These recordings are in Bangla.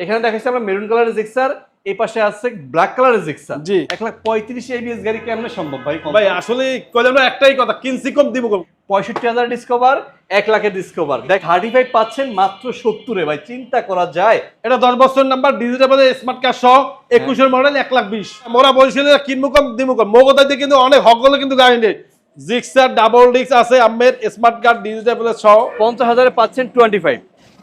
এখানে দেখাচ্ছি আমরা মেরুন কালারের জিক্সার এই পাশে আছে ব্ল্যাক কালারের জিক্সার। জি। এক লাখ পঁয়ত্রিশ এবিএস গাড়ি কেমনে সম্ভব ভাই? ভাই আসলে কইলাম না একটাই কথা কিনছি কম দিব পঁয়ষট্টি হাজার ডিসকভার এক লাখের ডিসকভার দেখ হার্টি ফাইভ পাচ্ছেন মাত্র সত্তরে ভাই চিন্তা করা যায়। এটা দশ বছর নাম্বার ডিজিটাল স্মার্ট কার্ড সহ একুশের মডেল এক লাখ বিশ। মোরা বলছিল কিনবো কম দিব কম। মোগদাই দিয়ে কিন্তু অনেক হকগুলো কিন্তু গাড়ি নেই। জিক্সার ডাবল ডিক্স আছে আমের স্মার্ট কার্ড ডিজিটাল সহ। পঞ্চাশ হাজারে পাচ্ছেন টোয়েন্টি ফাইভ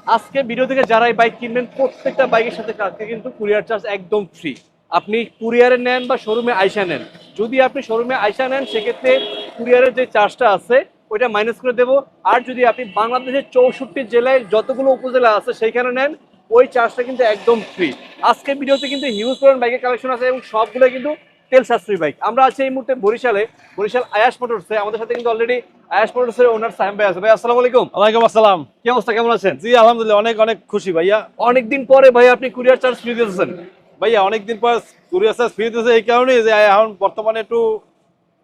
আজকে ভিডিও থেকে যারা এই বাইক কিনবেন, প্রত্যেকটা বাইকের সাথে কালকে কিন্তু কুরিয়ার চার্জ একদম ফ্রি আপনি কুরিয়ারে নেন বা শোরুমে আইসা নেন। যদি আপনি শোরুমে আইসা নেন, সেক্ষেত্রে কুরিয়ারের যে চার্জটা আছে, ওইটা মাইনাস করে দেবো। আর যদি আপনি বাংলাদেশের চৌষট্টি জেলায় যতগুলো উপজেলা আছে, সেইখানে নেন, ওই চার্জটা কিন্তু একদম ফ্রি আজকে ভিডিওতে কিন্তু হিউজ পরিমাণ বাইকের কালেকশন আছে এবং সবগুলো কিন্তু তেল সাশ্রয়ী বাইক। আমরা আছি এই মুহূর্তে বরিশালে। বরিশাল আয়াস মোটরসে আমাদের সাথে কিন্তু অলরেডি আয়াস মোটরসের ওনার সাহেব ভাই আছে। ভাই আসসালামু আলাইকুম। ওয়ালাইকুম আসসালাম। কি অবস্থা? কেমন আছেন? জি আলহামদুলিল্লাহ অনেক অনেক খুশি ভাইয়া। অনেকদিন পরে ভাই আপনি কুরিয়ার চার্জ ফ্রি দিতেছেন ভাইয়া অনেকদিন পর কুরিয়ার চার্জ ফ্রি দিয়েছে এই কারণে যে এখন বর্তমানে একটু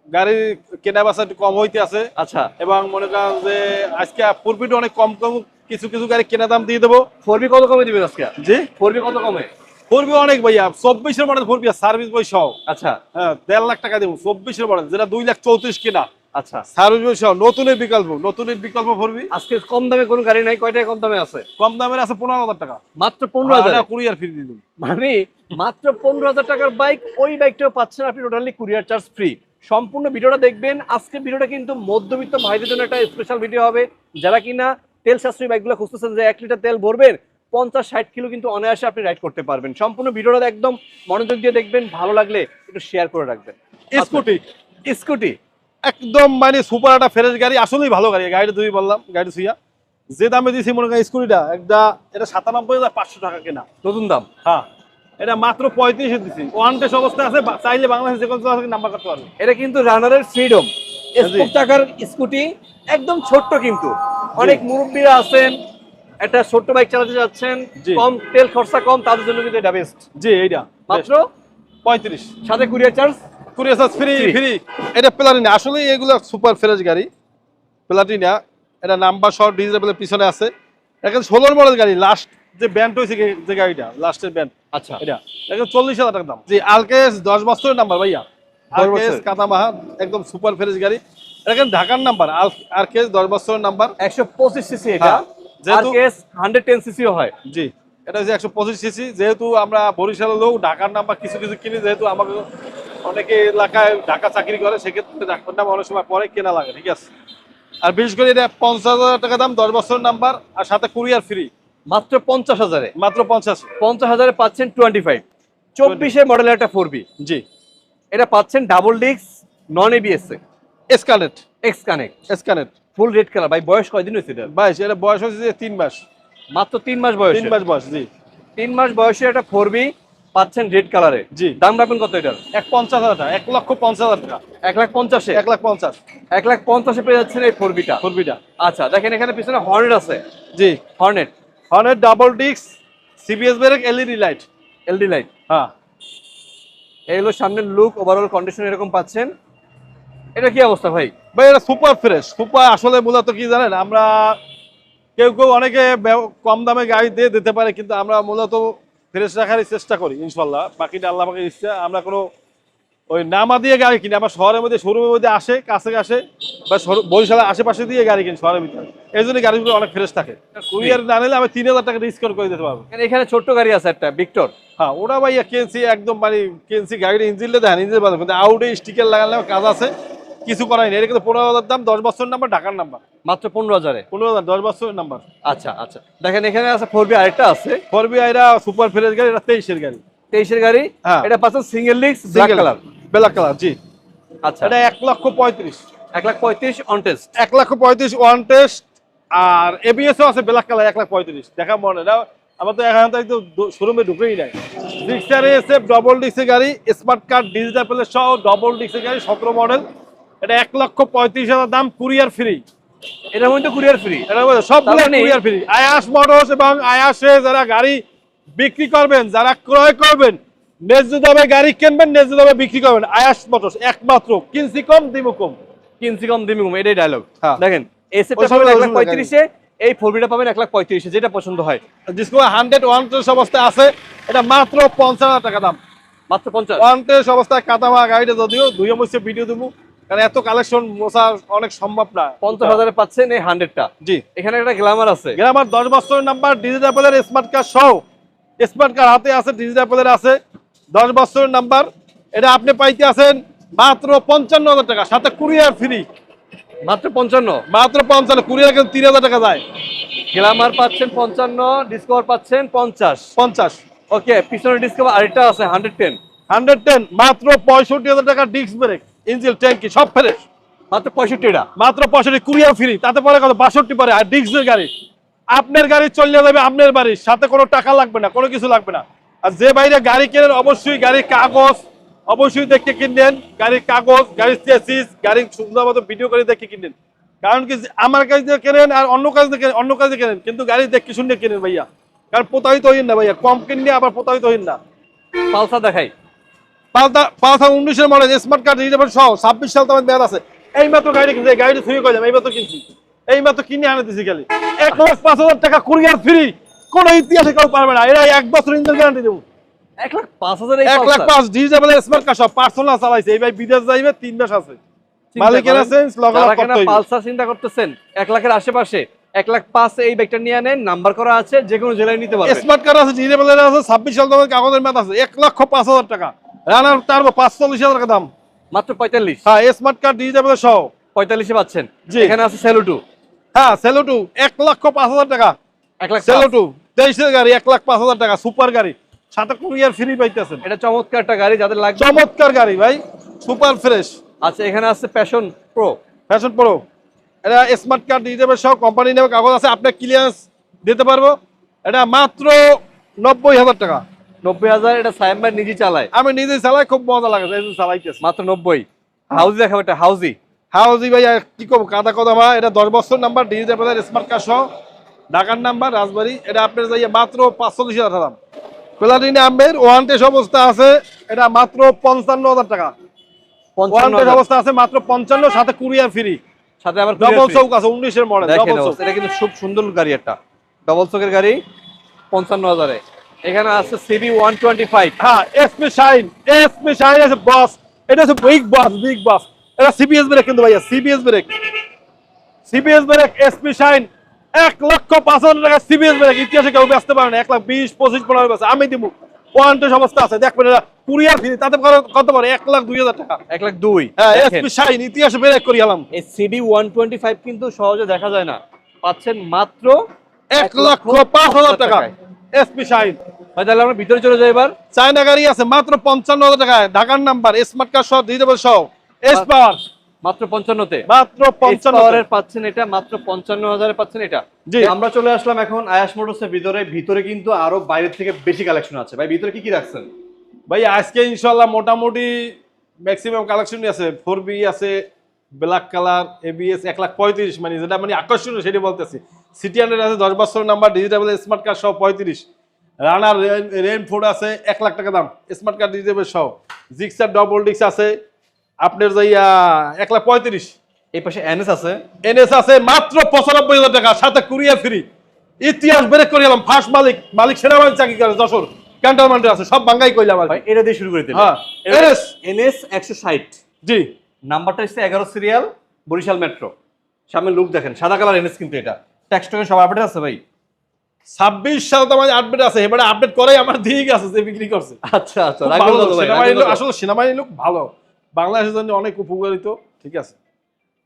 গাড়ির কেনা বেচা একটু কম হইতে আছে। আচ্ছা। এবং মনে করেন যে আজকে প্রফিট অনেক কম কম কিছু কিছু গাড়ি কেনা দাম দিয়ে দেবো। ফোরবি কত কমে দিবেন আজকে? জি? ফোরবি কত কমে? ফোরবি অনেক ভাইয়া চব্বিশের মডেল ফোরবি সার্ভিস বই সহ। আচ্ছা। হ্যাঁ দেড় লাখ টাকা দেবো চব্বিশের মডেল যেটা দুই লাখ চৌত্রিশ কিনা। আচ্ছা। সার্ভিস বই সহ নতুনের বিকল্প নতুনের বিকল্প ফোরবি। আজকে কম দামে কোনো গাড়ি নাই কয়টায় কম দামে আছে? কম দামের আছে পনেরো হাজার টাকা। মাত্র পনেরো হাজার? কুরিয়ার ফ্রি দিয়ে দিন মানে মাত্র পনেরো হাজার টাকার বাইক ওই বাইকটাও পাচ্ছেন আপনি টোটালি কুরিয়ার চার্জ ফ্রি সম্পূর্ণ ভিডিওটা দেখবেন। আজকে ভিডিওটা কিন্তু মধ্যবিত্ত ভাইদের জন্য একটা স্পেশাল ভিডিও হবে। যারা কিনা তেল সাশ্রয়ী বাইকগুলো খুঁজতেছেন যে এক লিটার তেল ভরবেন পঞ্চাশ ষাট কিলো কিন্তু অনায়াসে আপনি রাইড করতে পারবেন। সম্পূর্ণ ভিডিওটা একদম মনোযোগ দিয়ে দেখবেন ভালো লাগলে একটু শেয়ার করে রাখবেন। স্কুটি স্কুটি একদম মানে সুপার একটা ফ্রেশ গাড়ি আসলেই ভালো গাড়ি গাড়িটা তুমি বললাম গাড়ি সুইয়া। যে দামে দিয়েছি মনে করেন স্কুটিটা একটা এটা সাতানব্বই হাজার পাঁচশো টাকা কেনা। নতুন দাম? হ্যাঁ এটা মাত্র পঁয়ত্রিশে দিছি। ওয়ান টেস্ট অবস্থা আছে চাইলে বাংলাদেশ যে কোনো নাম্বার করতে পারবে। এটা কিন্তু রানারের ফ্রিডম টাকার স্কুটি একদম ছোট্ট কিন্তু। অনেক মুরব্বীরা আছেন একটা ছোট্ট বাইক চালাতে যাচ্ছেন কম তেল খরচা কম তাদের জন্য কিন্তু এটা বেস্ট জি এইটা। মাত্র পঁয়ত্রিশ। সাথে courier charge courier charge free free এটা প্লাটিনা আসলে এগুলো সুপার ফ্রেশ গাড়ি। প্লাটিনা এটা নাম্বার সহ ডিজিটাল পিছনে আছে। এটা ষোলোর মডেল গাড়ি। লাস্ট যে ব্যান্ড হয়েছে যে গাড়িটা লাস্টের ব্যান্ড আচ্ছা। এটা। এটা চল্লিশ হাজার টাকা দাম। জি আলকেস দশ বছরের নাম্বার ভাইয়া। আলকেস। কাতামাহা একদম সুপার ফ্রেশ গাড়ি। কিন্তু ঢাকার নাম্বার আলকেস দশ বছরের নাম্বার একশো পঁচিশ সিসি এটা। হ্যাঁ, আরকেএস হয়। জি এটা হচ্ছে সিসি যেহেতু আমরা বরিশালের লোক ঢাকার নাম্বার কিছু কিছু কিনি যেহেতু আমাকে অনেকে এলাকায় ঢাকা চাকরি করে সেক্ষেত্রে ঢাকার নাম অনেক সময় পরে কেনা লাগে ঠিক আছে? আর বিশেষ করে এটা পঞ্চাশ হাজার টাকা দাম দশ বছরের নাম্বার আর সাথে কুরিয়ার ফ্রি মাত্র পঞ্চাশ হাজারে। মাত্র পঞ্চাশ। পঞ্চাশ হাজারে পাচ্ছেন টোয়েন্টি ফাইভ চব্বিশে মডেলের একটা ফোর বি জি। এটা পাচ্ছেন ডাবল ডিস্ক নন এবিএস এসকানেট এক্স কানেক্ট এসকানেট ফুল রেড কালার। ভাই বয়স কয়দিন হয়েছে এটা? বাইশ এটা বয়স হচ্ছে যে তিন মাস। মাত্র তিন মাস বয়স? তিন মাস বয়স জি। তিন মাস বয়সে একটা ফোর বি পাচ্ছেন রেড কালারে। জি। দাম রাখবেন কত এটার? এক পঞ্চাশ হাজার টাকা এক লক্ষ পঞ্চাশ হাজার টাকা। এক লাখ পঞ্চাশে? এক লাখ পঞ্চাশ। এক লাখ পঞ্চাশে পেয়ে যাচ্ছেন এই ফোর বিটা? ফুরবিটা আচ্ছা দেখেন এখানে পিছনে হর্নেট আছে। জি। Hornet? হর্নের double disc CBS brake LED light LED light হ্যাঁ। এই হলো সামনের লুক ওভারঅল কন্ডিশন এরকম পাচ্ছেন। এটা কি অবস্থা ভাই? ভাই এটা সুপার ফ্রেশ সুপার আসলে মূলত কি জানেন আমরা কেউ কেউ অনেকে কম দামে গাড়ি দিয়ে দিতে পারে কিন্তু আমরা মূলত ফ্রেশ রাখারই চেষ্টা করি ইনশাল্লাহ। বাকিটা আল্লাহ পাকের ইচ্ছা আমরা কোনো ওই নামা দিয়ে গাড়ি কিনি আমার শহরের মধ্যে শোরুমের মধ্যে আসে কাছে আসে বা বরিশালের আশেপাশে দিয়ে গাড়ি কিনি শহরের ভিতরে। এই জন্য গাড়িগুলো অনেক ফ্রেশ থাকে। কুরিয়ার না নিলে আমি তিন হাজার টাকা ডিসকাউন্ট করে দিতে পারব। এখানে- এখানে ছোট্ট গাড়ি আছে একটা ভিক্টর হ্যাঁ ওরা ভাইয়া কেনসি একদম মানে কেনসি গাড়ির ইঞ্জিনটা দেখেন ইঞ্জিন কিন্তু আউটে স্টিকার লাগালে কাজ আছে। কিছু করাই নেই। এটা কিন্তু পনেরো হাজার দাম দশ বছর নাম্বার ঢাকার নাম্বার মাত্র পনেরো হাজারে? পনেরো হাজার দশ বছরের নাম্বার আচ্ছা আচ্ছা। দেখেন এখানে আছে ফোর বি আরেকটা আছে। ফোর বি আইরা সুপার ফ্রেশ গাড়ি এটা তেইশের গাড়ি। তেইশের গাড়ি? হ্যাঁ। এটা পাচ্ছেন single disc black colour black colour জি। আচ্ছা। এটা এক লক্ষ পঁয়ত্রিশ। এক লাখ পঁয়ত্রিশ অন টেস্ট এক লক্ষ পঁয়ত্রিশ ওয়ান টেস্ট আর এবিএসও আছে ব্ল্যাক কালার এক লাখ পঁয়ত্রিশ। দেখা মনে না আমার তো এখন তো শোরুমে ঢুকেই নাই। ডিক্সার এসএফ ডবল ডিক্সের গাড়ি স্মার্ট কার্ড ডিজিটাল প্লেস সহ ডবল ডিক্সের গাড়ি সতেরো মডেল এটা এক লক্ষ পঁয়ত্রিশ হাজার দাম কুরিয়ার ফ্রি এটার মধ্যে কুরিয়ার ফ্রি সবগুলো মানে- কুরিয়ার ফ্রি আয়াস মোটরস এবং আয়াসে যারা গাড়ি বিক্রি করবেন যারা ক্রয় করবেন ন্যায্য দামে গাড়ি কিনবেন ন্যায্য দামে বিক্রি করবেন। আয়াস মোটরস একমাত্র। কিনছি কম দিব কম। কিনছি কম দিমি কম এটাই ডায়লগ হ্যাঁ। দেখেন এসে এক লাখ পঁয়ত্রিশে এই ফোর বিটা পাবেন এক লাখ পঁয়ত্রিশে যেটা পছন্দ হয়। ডিসকভার হান্ড্রেড ওয়ান অবস্থায় আছে। এটা মাত্র পঞ্চান্ন হাজার টাকা দাম। মাত্র পঞ্চাশ? ওয়ান টেস্ট অবস্থায় কাদামা গাড়িটা যদিও দুই অবশ্যই ভিডিও দেবো। কারণ এত কালেকশন মোছা অনেক সম্ভব না। পঞ্চাশ হাজারে পাচ্ছেন এই হান্ড্রেডটা জি। এখানে একটা গ্ল্যামার আছে। গ্রামার দশ বছরের নাম্বার ডিজিটাপেলের স্মার্ট কার্ড সহ স্মার্ট কার্ড হাতে আছে ডিজিটাপেলের আছে। দশ বছরের নাম্বার এটা আপনি পাইতে আছেন মাত্র পঞ্চান্ন হাজার টাকা সাথে কুরিয়ার ফ্রি মাত্র পঞ্চান্ন? মাত্র পঞ্চান্ন কুরিয়ার কিন্তু তিন হাজার টাকা যায়। গ্ল্যামার পাচ্ছেন পঞ্চান্ন ডিসকভার পাচ্ছেন পঞ্চাশ। পঞ্চাশ। ওকে পিছনে ডিসকভার আরেকটা আছে হান্ড্রেড টেন হান্ড্রেড টেন মাত্র পঁয়ষট্টি হাজার টাকা ডিস্ক ব্রেক ইঞ্জিল ট্যাঙ্কি সব ফ্রেশ। মাত্র পঁয়ষট্টিটা? মাত্র পঁয়ষট্টি কুরিয়ার ফ্রি তাতে পরে কত বাষট্টি পরে আর ডিস্কের গাড়ি। আপনার গাড়ি চলে যাবে আপনার বাড়ির সাথে কোনো টাকা লাগবে না কোনো কিছু লাগবে না। আর যে বাইরে গাড়ি কেনেন অবশ্যই গাড়ির কাগজ অবশ্যই দেখে কিনবেন। গাড়ির কাগজ গাড়ির চেসিস গাড়ির সুন্দর মতো ভিডিও করে দেখে কিনলেন কারণ কি আমার কাছে দিয়ে কেনেন আর অন্য কাছে দিয়ে অন্য কাছে দিয়ে কেনেন কিন্তু গাড়ি দেখে শুনে কিনেন ভাইয়া। কারণ প্রতারিত হইন না ভাইয়া কম কিনলে আবার প্রতারিত হইন না। পালসার দেখাই। উনিশের মডেল স্মার্ট কার্ড সহ ছাব্বিশ সাল তোমার মেয়াদ আছে। এই মাত্র গাড়ি কিনছি গাড়িটা থুয়ে কইলাম এই মাত্র কিনছি। এই মাত্র কিনে আনে দিছি খালি। এক লাখ পাঁচ হাজার টাকা কুরিয়ার ফ্রি কোন ইতিহাসে কেউ পারবে না। এরা এক বছর ইঞ্জিন গ্যারান্টি দেবো। এক লাখ পাঁচ হাজার এক লাখ পাঁচ স্মার্ট কার্ড সব পার্সোনাল চালাইছে। এই ভাই বিদেশ যাইবে তিন মাস আছে। মালিকের। পালসার চিন্তা করতেছেন এক লাখের আশেপাশে এক লাখ পাঁচ এই ব্যাগটা নিয়ে নেন নাম্বার করা আছে যে কোনো জেলায় নিতে পারবেন স্মার্ট কার্ড আছে ডিজিটাল আছে ছাব্বিশ সাল তোমার কাগজের মেয়াদ আছে। এক লক্ষ পাঁচ হাজার টাকা। রানার তার পাঁচচল্লিশ হাজার টাকা দাম। মাত্র পঁয়তাল্লিশ? হ্যাঁ স্মার্ট কার্ড ডিজিটাল সহ। পঁয়তাল্লিশে পাচ্ছেন। জি। এখানে আছে সেলুটু হ্যাঁ সেলোটু এক লক্ষ পাঁচ হাজার টাকা। এক লাখ সেলো পাঁচ। টু তেইশের গাড়ি এক লাখ পাঁচ হাজার টাকা সুপার গাড়ি। সাথে কুরিয়ার ফ্রি পাইতেছেন। এটা চমৎকার একটা গাড়ি যাদের লাগবে চমৎকার গাড়ি ভাই। সুপার ফ্রেশ আচ্ছা এখানে আছে প্যাশন প্রো ফ্যাশন প্রো এটা স্মার্ট কার্ড দিয়ে দেবে সব কোম্পানি নেবে কাগজ আছে আপনার ক্লিয়ারেন্স দিতে পারব। এটা মাত্র নব্বই হাজার টাকা। নব্বই হাজার এটা সাইম ভাই নিজে চালায়। আমি নিজে চালাই খুব মজা লাগে চালাইতেছি। মাত্র নব্বই। হাউজি দেখাবো এটা হাউজি। হাউজি ভাই কি করব কাদা কদা মা এটা দশ বছর নাম্বার ডিজিটাল স্মার্ট কার্ড সহ। ঢাকার নাম্বার রাজবাড়ি এটা আপনার মাত্র পাঁচচল্লিশ হাজার দাম প্লাটিনে আমের ওয়ান টেস্ট অবস্থা আছে এটা মাত্র পঞ্চান্ন হাজার টাকা। ওয়ান হাজার। অবস্থা আছে মাত্র পঞ্চান্ন সাথে কুরিয়ার ফ্রি সাথে আবার ডবল। চৌক আছে উনিশের মডেল এটা কিন্তু খুব সুন্দর গাড়ি একটা। ডবল চোখের গাড়ি পঞ্চান্ন হাজারে। এখানে আছে সিবি ওয়ান টোয়েন্টি ফাইভ। হ্যাঁ এসপি শাইন এসপি শাইন আছে বস এটা হচ্ছে বিগ বস বিগ বস এটা সিবিএস ব্রেক কিন্তু ভাইয়া CBS brake CBS brake SP shine এক লক্ষ পাঁচ হাজার টাকা সিবিএস ব্রেক ইতিহাসে কেউ ব্যস্ত পারে না এক লাখ বিশ পঁচিশ পনেরো বেছে আমি দিব। অবস্থা আছে। দেখবেন এটা কুরিয়ার ফ্রি। তাতে কত- পারে? এক লাখ দুই হাজার টাকা। এক লাখ দুই। হ্যাঁ এসপি শাইন ইতিহাসে ব্রেক করি আলাম। এই সিবি ওয়ান টোয়েন্টি ফাইভ কিন্তু সহজে দেখা যায় না। পাচ্ছেন মাত্র এক লক্ষ পাঁচ হাজার টাকা। এসপি ভাই তাহলে আমরা ভিতরে চলে যাই এবার। চায়না গাড়ি আছে মাত্র পঞ্চান্ন হাজার টাকায়। ঢাকার নাম্বার স্মার্ট কার্ড সহ ডিজিটাল সহ। এস পাওয়ার মাত্র পঞ্চান্নতে। মাত্র পঞ্চান্ন পাচ্ছেন এটা মাত্র পঞ্চান্ন হাজারে পাচ্ছেন এটা। জি। আমরা চলে আসলাম এখন আয়াস মোটরসের ভিতরে। ভিতরে কিন্তু আরও বাইরের থেকে বেশি কালেকশন আছে। ভাই ভিতরে কি কি রাখছেন? ভাই আজকে ইনশাল্লাহ মোটামুটি ম্যাক্সিমাম কালেকশনই আছে। ফোর বি আছে ব্ল্যাক কালার এবিএস এক লাখ পঁয়ত্রিশ মানে যেটা মানে আকর্ষণীয় সেটি বলতেছি। সিটি হান্ড্রেড আছে দশ বছর নাম্বার ডিজিটাল স্মার্ট কার্ড সহ পঁয়ত্রিশ। রানার রেন ফুড আছে এক লাখ টাকা দাম স্মার্ট কার্ড ডিজিটাল সহ। জিক্সার ডবল ডিক্স আছে আপনার যাইয়া এক লাখ পঁয়ত্রিশ। এই পাশে এনএস আছে। এনএস আছে মাত্র পঁচানব্বই হাজার টাকা সাথে কুরিয়ার ফ্রি ইতিহাস ব্রেক করে এলাম ফার্স্ট মালিক মালিক সেনাবাহিনী চাকরি করে যশোর। ক্যান্টনমেন্টে আছে সব বাঙ্গাই কইলাম আর এটা দিয়ে শুরু করে দিন হ্যাঁ, NS এনএস একশো ষাট। জি। নাম্বারটা হচ্ছে এগারো সিরিয়াল বরিশাল মেট্রো। সামনে লুক দেখেন সাদা কালার এনএস কিন্তু এটা। ট্যাক্স টোকেন সব আপডেট আছে ভাই? ছাব্বিশ সাল তো আমার আপডেট আছে এবারে আপডেট করাই আমার দিয়ে গেছে যে বিক্রি করছে। আচ্ছা আচ্ছা? আসলে সেনাবাহিনী লোক ভালো। বাংলাদেশের জন্য অনেক উপকারিত ঠিক আছে?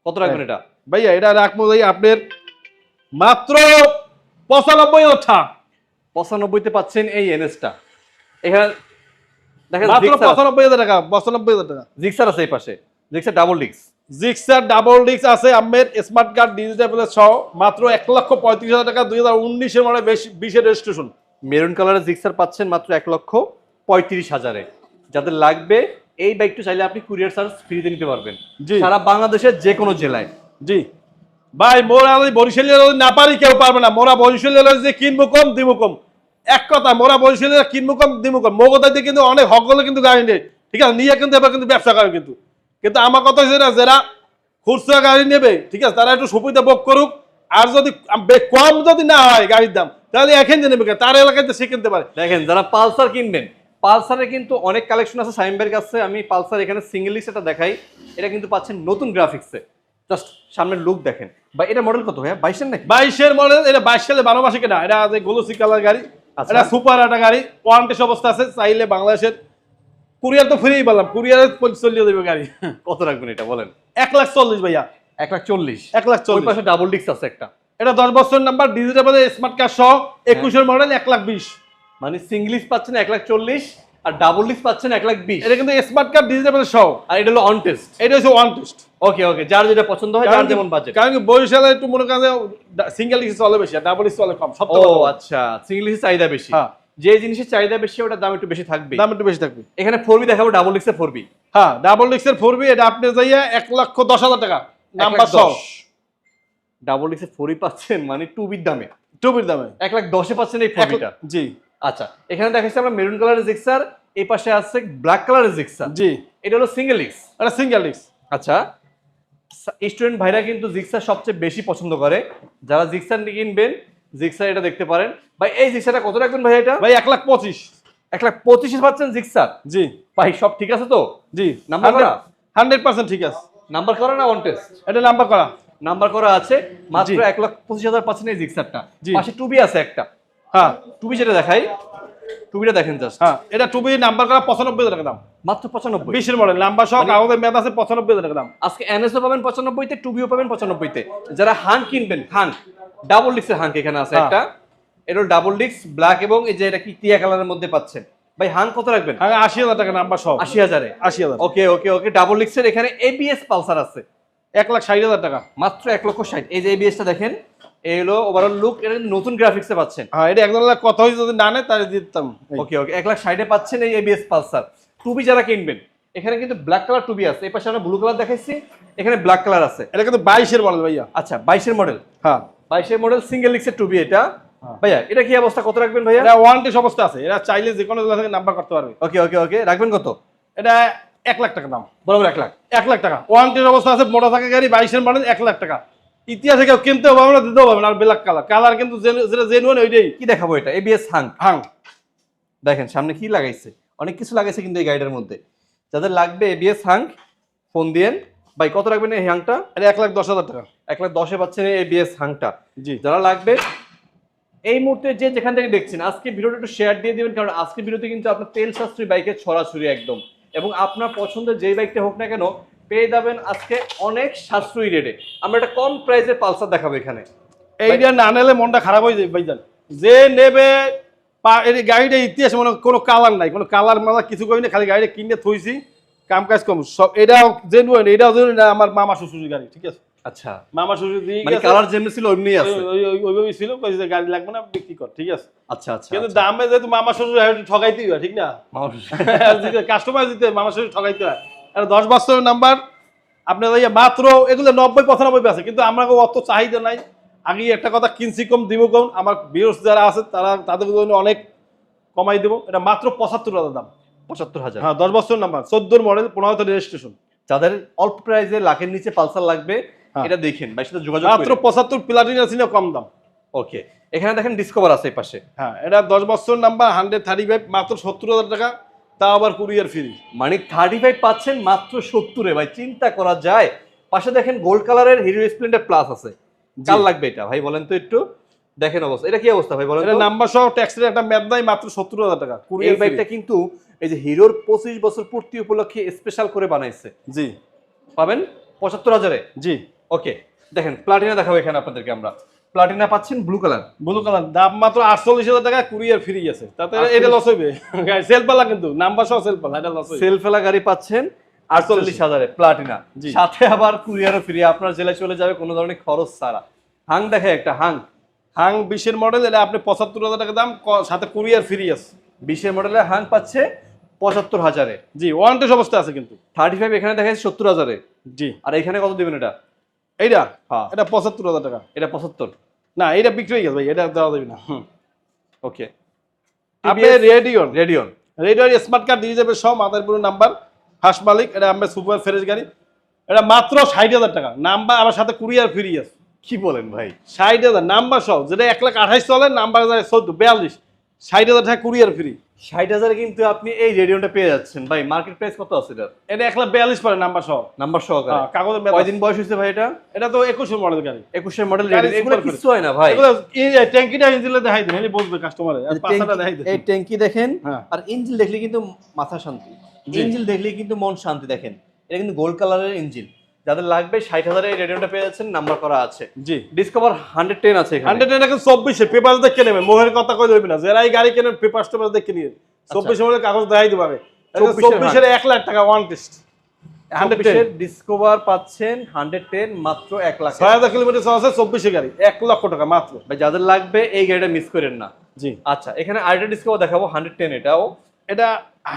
কত রাখবেন এটা? ভাইয়া এটা রাখব ভাই আপনার মাত্র পঁচানব্বই ওঠা। পঁচানব্বইতে পাচ্ছেন এই এনএসটা। এখানে দেখেন মাত্র পঁচানব্বই হাজার টাকা পঁচানব্বই হাজার টাকা। জিক্সার আছে এই পাশে। জিক্সার ডাবল ডিক্স জিক্সার ডাবল ডিস্ক আছে আমের স্মার্ট কার্ড ডিজিটাল সহ মাত্র এক লক্ষ পঁয়ত্রিশ হাজার টাকা দুই হাজার উনিশের মানে বেশি বিশের রেজিস্ট্রেশন মেরুন কালারের জিক্সার পাচ্ছেন মাত্র এক লক্ষ পঁয়ত্রিশ হাজারে। যাদের লাগবে এই বাইকটা চাইলে আপনি কুরিয়ার চার্জ ফ্রিতে নিতে পারবেন। জি। সারা বাংলাদেশের যে কোনো জেলায়। জি। ভাই মোরা ওই বরিশালের না পারি কেউ পারবে না। মোরা বরিশালের ওই যে কিনবো কম দিব কম। এক কথা মোরা বরিশালের কিনবো কম দিব কম। মগদাই দিয়ে কিন্তু অনেক হকগুলো কিন্তু গাড়ি নেই। ঠিক আছে নিয়ে কিন্তু এবার কিন্তু ব্যবসা করে কিন্তু। কিন্তু আমার কথা হচ্ছে না যারা খুচরা গাড়ি নেবে ঠিক আছে তারা একটু সুবিধা ভোগ করুক। আর যদি কম যদি না হয় গাড়ির দাম তাহলে এখান থেকে নেবে তার এলাকায় সে কিনতে পারে। দেখেন যারা পালসার কিনবেন পালসারে কিন্তু অনেক কালেকশন আছে। সাইমবের কাছে আমি পালসার এখানে সিঙ্গেল এটা দেখাই। এটা কিন্তু পাচ্ছেন নতুন গ্রাফিক্সে জাস্ট সামনের লুক দেখেন। বা এটা মডেল কত ভাইয়া? বাইশের নাকি? বাইশের মডেল এটা বাইশ সালে বারো মাসে কেনা। এটা গোলসি কালার গাড়ি আচ্ছা। এটা সুপার একটা গাড়ি। ওয়ারেন্টি অবস্থা আছে। চাইলে বাংলাদেশের কুরিয়ার তো ফ্রিই পেলাম কুরিয়ারে চল্লিয়ে দেবে গাড়ি। কত রাখবেন এটা বলেন? এক লাখ চল্লিশ ভাইয়া। এক লাখ চল্লিশ। এক লাখ চল্লিশ। পাশে ডাবল ডিস্ক আছে একটা। এটা দশ বছর নাম্বার ডিজিটাল স্মার্ট কার্ড সহ একুশের মডেল এক লাখ বিশ। মানে সিঙ্গলিশ পাচ্ছেন এক লাখ চল্লিশ আর ডাবল ডিস্ক পাচ্ছেন এক লাখ বিশ। এটা কিন্তু স্মার্ট কার্ড ডিজিটাল সহ। আর এটা হলো অন টেস্ট এটা হচ্ছে ওয়ান টেস্ট ওকে ওকে যার যেটা পছন্দ হয় যার যেমন বাজেট কারণ বরিশালে একটু মনে করেন সিঙ্গেল ইস চলে বেশি আর ডাবল ইস চলে কম সব ও আচ্ছা সিঙ্গলিশ চাহিদা বেশি। হ্যাঁ। যে জিনিসের চাহিদা বেশি ওটার দাম একটু বেশি থাকবে। দাম একটু বেশি থাকবে। এখানে ফোর বি দেখাবো ডাবল ডিস্কের ফোর বি হ্যাঁ ডাবল ডিক্সের ফোর বি এটা আপনি যাইয়া এক লক্ষ দশ হাজার টাকা। নাম্বার সহ ডাবল ডিস্কের ফোর পাচ্ছেন মানে টু বির দামে। টু টুবির দামে। এক লাখ দশে পাচ্ছেন এই ফোর বিটা জি। আচ্ছা এখানে দেখাচ্ছি আমরা মেরুন কালারের জিক্সার এই পাশে আছে ব্ল্যাক কালারের জিক্সার জি। এটা হলো সিঙ্গেল ডিস্ক এটা সিঙ্গেল ডিক্স আচ্ছা স্টুডেন্ট ভাইরা কিন্তু জিক্সার সবচেয়ে বেশি পছন্দ করে। যারা জিক্সার নিয়ে কিনবেন জিক্সার এটা দেখতে পারেন। ভাই এই জিক্সারটা কত রাখবেন ভাই এটা? ভাই এক লাখ পঁচিশ। এক লাখ পঁচিশে পাচ্ছেন জিক্সার জি। ভাই সব ঠিক আছে তো? জি। নাম্বার করা? হান্ড্রেড পার্সেন্ট ঠিক আছে। নাম্বার করা না অন টেস্ট এটা নাম্বার করা। নাম্বার করা আছে মাত্র এক লাখ পঁচিশ হাজার পাচ্ছেন এই জিক্সারটা জি। পাশে টুবি আছে একটা। হ্যাঁ। টুবি যেটা দেখাই টুবিটা দেখেন জাস্ট হ্যাঁ এটা টুবি নাম্বার করা পঁচানব্বই হাজার টাকা দাম। মাত্র পঁচানব্বই। বিশের মডেল নাম্বার সহ মানে- কাগজের মেয়াদ আছে পঁচানব্বই হাজার টাকা দাম। আজকে এনএসও পাবেন পঁচানব্বইতে টুবিও পাবেন পঁচানব্বইতে। যারা হান কিনবেন হাং ডাবল ডিক্সের হাং এখানে আছে হ্যাঁ। একটা। এটা ডাবল ডিক্স ব্ল্যাক এবং এই যে এটা কি টিয়া কালারের মধ্যে পাচ্ছেন? ভাই হাং কত রাখবেন? হ্যাঁ আশি হাজার টাকা নাম্বার সহ আশি হাজারে? আশি হাজার। ওকে ওকে ওকে ডাবল ডিক্সের এখানে এবিএস পালসার আছে। এক লাখ ষাট হাজার টাকা। মাত্র এক লক্ষ ষাট। এই যে এবিএসটা দেখেন এই হলো ওভারঅল লুক এটা নতুন গ্রাফিক্সে পাচ্ছেন। হ্যাঁ এটা একজন কথা হয়েছে যদি না নেয় তাহলে দিতাম। ওকে ওকে এক লাখ ষাটে পাচ্ছেন এই এবিএস পালসার। টুবি যারা কিনবেন এখানে কিন্তু ব্ল্যাক কালার টুবি আছে। এই পাশে আমরা ব্লু কালার দেখাইছি এখানে ব্ল্যাক কালার আছে। এটা কিন্তু বাইশের মডেল ভাইয়া। আচ্ছা বাইশের মডেল হ্যাঁ। বাইশের মডেল সিঙ্গেল লিক্সের টুবি এটা। হ্যাঁ। ভাইয়া এটা কি অবস্থা? কত রাখবেন ভাইয়া? এটা ওয়ারেন্টি অবস্থা আছে। এটা চাইলে যে কোনো জায়গা থেকে নাম্বার করতে পারবে। ওকে ওকে ওকে রাখবেন কত? এটা এক লাখ টাকা দাম। বরাবর এক লাখ। এক লাখ টাকা। ওয়ারেন্টির অবস্থা আছে। মোটা থাকা গাড়ি বাইশের মডেল এক লাখ টাকা। ইতিহাসে কেউ কিনতেও পারবে না দিতেও পারবে না। আর ব্ল্যাক কালার কালার কিন্তু যেটা জেনুয়ান ওইটাই। কি দেখাবো এটা? এবিএস হাং হাং দেখেন সামনে কি লাগাইছে? অনেক কিছু লাগাইছে কিন্তু এই গাড়িটার মধ্যে। যাদের লাগবে এবিএস হাং ফোন দিয়েন। ভাই কত রাখবেন এই হাংটা? এটা এক লাখ দশ হাজার টাকা। এক লাখ দশে পাচ্ছেন এই এবিএস হাংটা। জি। যারা লাগবে এই মুহূর্তে যে যেখান থেকে দেখছেন আজকে ভিডিওটা একটু শেয়ার দিয়ে দিবেন কারণ আজকে ভিডিওতে কিন্তু আপনার তেল সাশ্রয়ী বাইকের ছড়াছড়ি একদম। এবং আপনার পছন্দের যেই বাইকটা হোক না কেন পেয়ে যাবেন আজকে অনেক সাশ্রয়ী রেটে আমরা একটা কম প্রাইসে পালসার দেখাবো এখানে। এইটা না নিলে মনটা খারাপ হয়ে যায় ভাইজান যে নেবে গাড়িটা ইতিহাস মনে কোনো কালার নাই। কোনো কালার মালার কিছু করি না খালি গাড়িটা কিনে থইছি। কাম কাজ কম। সব এটাও জেনুয়ান এটাও জেনুয়ান না আমার মামা শ্বশুর গাড়ি ঠিক আছে? আচ্ছা। মামা শ্বশুর দিয়ে মানে কালার যেমনি ছিল অমনি আছে। ওই- ওই- ওই- ওইভাবেই ছিল কইছে যে গাড়ি লাগবে না বিক্রি কর ঠিক আছে? আচ্ছা আচ্ছা কিন্তু দামে যেহেতু মামা শ্বশুর হয়, ঠকাইতেই হয় ঠিক না? কাস্টমার দিতে মামা শ্বশুর ঠকাইতে হয়। আর দশ বছরের নাম্বার আপনার এই মাত্র এগুলো নব্বই পঁচানব্বই আছে কিন্তু আমরা অত চাহিদা নাই। আগে একটা কথা কিনছি কম দিব কম আমার বিরোধ যারা আছে তারা তাদের জন্য অনেক কমাই দেবো। এটা মাত্র পঁচাত্তর হাজার দাম। পঁচাত্তর হাজার। হ্যাঁ দশ বছর নাম্বার চোদ্দোর মডেল পনেরোতে রেজিস্ট্রেশন যাদের অল্প প্রাইসে লাখের নিচে পালসার লাগবে হ্যাঁ। এটা দেখেন ভাই সাথে যোগাযোগ মাত্র পঁচাত্তর প্লাটিন আছে না কম দাম? ওকে এখানে দেখেন ডিসকভার আছে এই পাশে। হ্যাঁ এটা দশ বছর নাম্বার হান্ড্রেড থার্টি ফাইভ মাত্র সত্তর হাজার টাকা তা আবার কুরিয়ার ফ্রি মানে থার্টি ফাইভ পাচ্ছেন মাত্র সত্তরে ভাই চিন্তা করা যায়। পাশে দেখেন গোল্ড কালারের হিরো স্প্লেন্ডার প্লাস আছে। কার লাগবে এটা? ভাই বলেন তো একটু। দেখেন অবস্থা। এটা কি অবস্থা ভাই বলেন এটা নাম্বার সহ ট্যাক্সের একটা ম্যাপ দেয় মাত্র সত্তর হাজার টাকা কুরিয়ার বাইকটা কিন্তু এই যে হিরোর পঁচিশ বছর পূর্তি উপলক্ষে স্পেশাল করে বানাইছে। জি। পাবেন? পঁচাত্তর হাজারে? জি। ওকে দেখেন প্লাটিনা দেখাবো এখানে আপনাদেরকে আমরা। প্লাটিনা পাচ্ছেন ব্লু কালার ব্লু কালার দাম মাত্র আটচল্লিশ হাজার টাকা কুরিয়ার ফ্রি আছে। তাতে এটা লস হইবে। সেল পালা কিন্তু নাম্বার সহ সেল পালা এটা লস সেলফেলা গাড়ি পাচ্ছেন আটচল্লিশ হাজারে প্লাটিনা সাথে আবার কুরিয়ারও ফ্রি আপনার জেলায় চলে যাবে কোনো ধরনের খরচ ছাড়া। হাং দেখে একটা হাং। হাং বিশের মডেল এটা আপনি পঁচাত্তর হাজার টাকা দাম সাথে কুরিয়ার ফ্রি আছে। বিশের মডেলের হাং পাচ্ছে পঁচাত্তর হাজারে। জি ওয়ারেন্টি অবস্থা আছে কিন্তু। থার্টি ফাইভ এখানে দেখা যাচ্ছে সত্তর হাজারে। জি। আর এখানে কত দিবেন এটা? এইটা? হ্যাঁ। এটা পঁচাত্তর হাজার টাকা। এটা পঁচাত্তর। না এটা বিক্রি হয়ে গেছে ভাই এটা দেওয়া যাবে না। ওকে আপনি Radeon Radeon Radeon smart card দিয়ে যাবে সব মাদারপুর নাম্বার হাস মালিক এটা আমরা সুপার ফ্রেশ গাড়ি। এটা মাত্র ষাট হাজার টাকা। নাম্বার আমার সাথে কুরিয়ার ফ্রি আছে। কি বলেন ভাই? ষাট হাজার নাম্বার সব যেটা এক লাখ আঠাইশ চলে নাম্বার চোদ্দ বিয়াল্লিশ। ষাট হাজার টাকা কুরিয়ার ফ্রি ষাট হাজারে কিন্তু আপনি এই রেডিওটা পেয়ে যাচ্ছেন। ভাই মার্কেট প্রাইস কত আছে এটার? এটা এক লাখ বিয়াল্লিশ পরে নাম্বার সহ। নাম্বার সহকারে হ্যাঁ, কাগজের কয়দিন বয়স হয়েছে ভাই এটা? এটা তো একুশের মডেল গাড়ি। একুশের মডেল এগুলো কিছু হয় না ভাই। এই ট্যাঙ্কিটা ইঞ্জিলে দেখাই দিন বলবে কাস্টমারে দেখাই দিন। এই ট্যাঙ্কি দেখেন হ্যাঁ। আর ইঞ্জিন দেখলে কিন্তু মাথা শান্তি। জি। ইঞ্জিন দেখলে কিন্তু মন শান্তি দেখেন। এটা কিন্তু গোল্ড কালারের ইঞ্জিন যাদের লাগবে ষাট হাজারে এই রেডিওটা পেয়ে যাচ্ছেন নাম্বার করা আছে। জি। ডিসকভার হান্ড্রেড টেন আছে হান্ড্রেড এখন চব্বিশে পেপার দেখে নেবে মোহের কথা কই দেবে না। যারা এই গাড়ি কেনেন পেপার টেপার দেখে নিয়ে চব্বিশে মডেল কাগজ দেখাই 24 এর চব্বিশের এক লাখ টাকা ওয়ান টেস্ট ডিসকভার পাচ্ছেন হান্ড্রেড টেন মাত্র এক লাখ। ছয় হাজার কিলোমিটার আছে চব্বিশে গাড়ি। এক লক্ষ টাকা মাত্র। ভাই যাদের লাগবে এই গাড়িটা মিস করেন না। জি। আচ্ছা এখানে আরেকটা ডিসকভার দেখাবো হান্ড্রেড টেন এটাও। এটা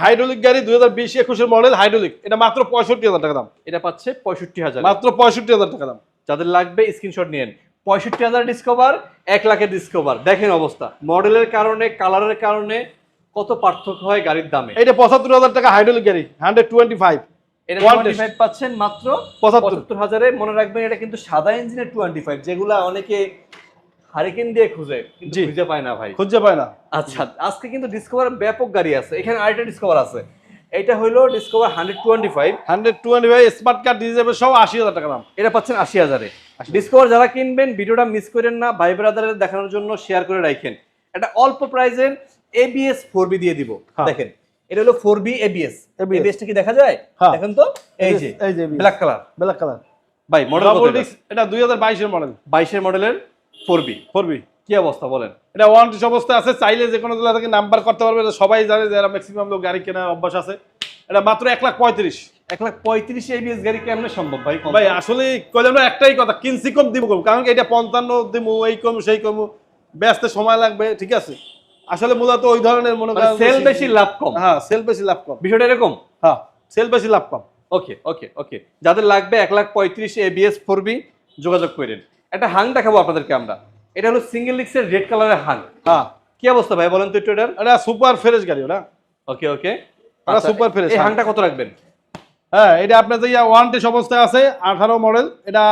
হাইড্রোলিক গাড়ি দুই হাজার বিশ একুশের মডেল হাইড্রোলিক। এটা মাত্র পঁয়ষট্টি হাজার টাকা দাম। এটা পাচ্ছে পঁয়ষট্টি হাজার। মাত্র পঁয়ষট্টি হাজার টাকা দাম। যাদের লাগবে স্ক্রিনশট নিয়েন। পঁয়ষট্টি হাজার ডিসকভার এক লাখের ডিসকভার দেখেন অবস্থা। মডেলের কারণে কালারের কারণে কত পার্থক্য হয় গাড়ির দামে। এটা পঁচাত্তর হাজার টাকা হাইড্রোলিক গাড়ি হান্ড্রেড টোয়েন্টি ফাইভ। পাচ্ছেন মাত্র পঁচাত্তর। হাজারে। মনে রাখবেন এটা কিন্তু সাদা ইঞ্জিনের টোয়েন্টি ফাইভ যেগুলা অনেকে হারিকেন দিয়ে খুঁজে কিন্তু খুঁজে পায় না ভাই। খুঁজে পায় না। আচ্ছা আজকে কিন্তু ডিসকভার ব্যাপক গাড়ি আছে। এখানে আরেকটা ডিসকভার আছে। এটা হলো Discover hundred twenty five hundred twenty five smart card disable সব আশি হাজার টাকা দাম। এটা পাচ্ছেন আশি হাজারে। ডিসকভার যারা কিনবেন ভিডিওটা মিস করেন না ভাই ব্রাদারের দেখানোর জন্য শেয়ার করে রাখেন। এটা অল্প প্রাইজের এবিএস ফোর বি দিয়ে দিব। হ্যাঁ। দেখেন এটা হলো ফোর বি এবিএস এবিএসটা কি দেখা যায়? হ্যাঁ। দেখেন তো এই যে ব্ল্যাক কালার ব্ল্যাক কালার ভাই মডেল এটা? দুই হাজার বাইশের মডেল বাইশের মডেলের ফোর বি কি অবস্থা বলেন? এটা ওয়ান অবস্থায় আছে চাইলে যে কোনো জেলা থেকে নাম্বার করতে পারবে এটা সবাই জানে যারা ম্যাক্সিমাম লোক গাড়ি কেনার অভ্যাস আছে। এটা মাত্র এক লাখ পঁয়ত্রিশ। এক লাখ পঁয়ত্রিশ এবিএস গাড়ি কেমনে সম্ভব ভাই? ভাই আসলে কইলাম না একটাই কথা কিনছি কম দিব কম কারণ এটা পঞ্চান্ন দিব এই কম সেই কম ব্যস্ত সময় লাগবে ঠিক আছে? আসলে মূলত ওই ধরনের মনে মানে করেন সেল বেশি লাভ কম। হ্যাঁ সেল বেশি লাভ কম। বিষয়টা এরকম? হ্যাঁ সেল বেশি লাভ কম। ওকে ওকে ওকে যাদের লাগবে এক লাখ পঁয়ত্রিশ এবিএস ফোর বি যোগাযোগ করেন। একটা হাং দেখাবো আপনাদেরকে আমরা। এটা হলো সিঙ্গেল লিক্সের রেড কালারের হাং। হ্যাঁ কি অবস্থা ভাই বলেন তো একটু এটার। এটা সুপার ফ্রেশ গাড়ি ওটা। ওকে ওকে ওরা super fresh এই হাং। হাংটা কত রাখবেন? হ্যাঁ এটা আপনার যে ওয়ান টেস অবস্থায় আছে আঠারো মডেল এটা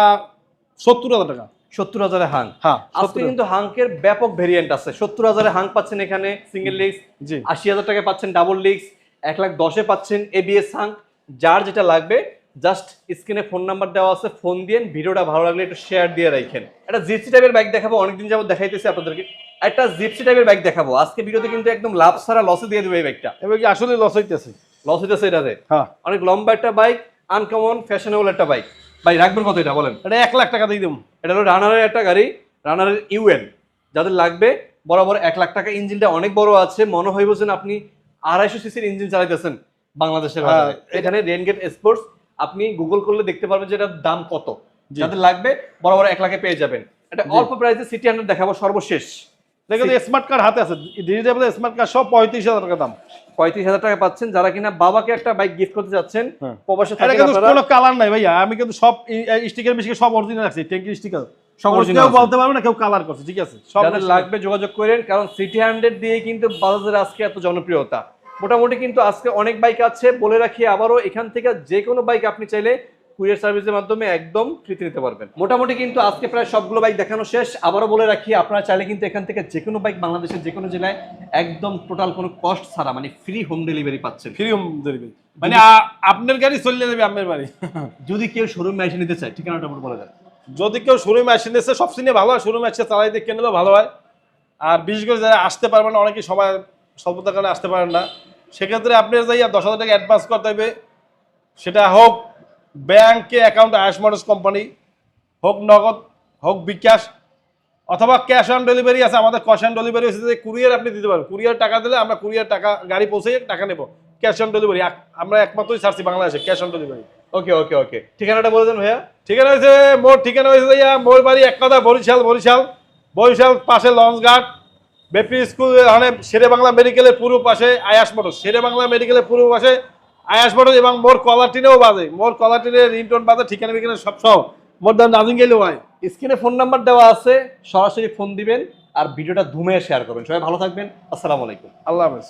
সত্তর হাজার টাকা। সত্তর হাজারে হাং। হ্যাঁ আজকে কিন্তু হাঙ্কের ব্যাপক ভেরিয়েন্ট আছে। সত্তর হাজারে হাং পাচ্ছেন এখানে সিঙ্গেল লিক্স জি। আশি হাজার টাকায় পাচ্ছেন ডাবল লিক্স এক লাখ দশে পাচ্ছেন এবিএস হাং। যার যেটা লাগবে জাস্ট স্ক্রিনে ফোন নাম্বার দেওয়া আছে ফোন দিয়ে ভিডিওটা ভালো লাগলে একটু শেয়ার দিয়ে রাখেন। একটা জিপসি টাইপের বাইক দেখাবো অনেকদিন যাবত দেখাইতেছি আপনাদেরকে। একটা জিপসি টাইপের বাইক দেখাবো। আজকে ভিডিওতে কিন্তু একদম লাভ ছাড়া লসে দিয়ে দেবে এই বাইকটা এবার কি আসলে লস হইতেছে? লস হইতেছে এটাতে। হ্যাঁ। অনেক লম্বা একটা বাইক আনকমন ফ্যাশনেবল একটা বাইক ভাই রাখবেন কত এটা বলেন? এটা এক লাখ টাকা দিয়ে দেবো এটা হলো রানারের একটা গাড়ি রানারের ইউএন যাদের লাগবে বরাবর এক লাখ টাকা ইঞ্জিনটা অনেক বড় আছে। মনে হইব যেন আপনি আড়াইশো সিসির ইঞ্জিন চালাইতেছেন বাংলাদেশের হ্যাঁ, এখানে রেনগেট স্পোর্টস আপনি গুগল করলে দেখতে পারবেন যে এটার দাম কত। যাদের লাগবে বরাবর এক লাখে পেয়ে যাবেন। এটা অল্প প্রাইসে সিটি হান্ড্রেড দেখাবো সর্বশেষ। দেখে স্মার্ট কার্ড হাতে আছে। ডিজিটাল স্মার্ট কার্ড সব পঁয়ত্রিশ হাজার টাকা দাম। পঁয়ত্রিশ হাজার টাকা পাচ্ছেন। যারা কিনা বাবাকে একটা বাইক গিফট করতে যাচ্ছেন হ্যাঁ। প্রবাসে কোনো কালার নাই ভাইয়া। আমি কিন্তু সব স্টিকার মিশিয়ে সব অরিজিনাল রাখছি ট্যাঙ্কির স্টিকার সব আছে। বলতে পারবে না কেউ কালার করছে ঠিক আছে? সব লাগবে যোগাযোগ করেন কারণ সিটি হান্ড্রেড দিয়ে কিন্তু বাজাজের আজকে এত জনপ্রিয়তা। মোটামুটি কিন্তু আজকে অনেক বাইক আছে। বলে রাখি আবারও এখান থেকে যে কোনো বাইক আপনি চাইলে কুরিয়ার সার্ভিসের মাধ্যমে একদম ফ্রিতে নিতে পারবেন। মোটামুটি কিন্তু আজকে প্রায় সবগুলো বাইক দেখানো শেষ। আবারও বলে রাখি আপনারা চাইলে কিন্তু এখান থেকে যে কোনো বাইক বাংলাদেশের যে কোনো জেলায় একদম টোটাল কোনো কস্ট ছাড়া মানে ফ্রি হোম ডেলিভারি পাচ্ছেন। ফ্রি হোম ডেলিভারি মানে আপনার গাড়ি চলে যাবে আপনার বাড়ি। যদি কেউ শোরুমে এসে নিতে চায় ঠিকানাটা আমার বলে দেন। যদি কেউ শোরুমে আসে নিচ্ছে সব সিনে ভালো হয় শোরুমে আসছে চালাইতে কিনলেও ভালো হয়। আর বিশেষ করে যারা আসতে পারবেন না অনেকে সবাই স্বল্পতার কারণে আসতে পারেন না। সেক্ষেত্রে আপনি যাইয়া দশ হাজার টাকা অ্যাডভান্স করতে হবে সেটা হোক ব্যাংকে অ্যাকাউন্ট আয়াস মোটরস কোম্পানি হোক নগদ হোক বিকাশ অথবা ক্যাশ অন ডেলিভারি আছে আমাদের ক্যাশ অন ডেলিভারি আছে যে কুরিয়ার আপনি দিতে পারবেন। কুরিয়ার টাকা দিলে আমরা কুরিয়ার টাকা গাড়ি পৌঁছে টাকা নেব। ক্যাশ অন ডেলিভারি আমরা একমাত্রই ছাড়ছি বাংলাদেশে cash on delivery okay okay okay ঠিকানাটা বলে দেন ভাইয়া। ঠিকানা হয়েছে মোর ঠিকানা হয়েছে ইয়া মোর বাড়ি এক কথা বরিশাল বরিশাল। বরিশাল পাশে লঞ্চ ঘাট বেপি স্কুল মানে শেরে বাংলা মেডিকেলের পূর্ব পাশে আয়াস মোটর। শেরে বাংলা মেডিকেলের পূর্ব পাশে আয়াস মোটর এবং মোর কলাটিনেও বাজে। মোর কলাটিনে রিংটোন বাজে ঠিকানা বিকানে সব সব মোর দাম নাজিং গেলেও হয় স্ক্রিনে ফোন নাম্বার দেওয়া আছে সরাসরি ফোন দিবেন আর ভিডিওটা ধুমে শেয়ার করবেন। সবাই ভালো থাকবেন। আসসালামু আলাইকুম। আল্লাহ হাফেজ।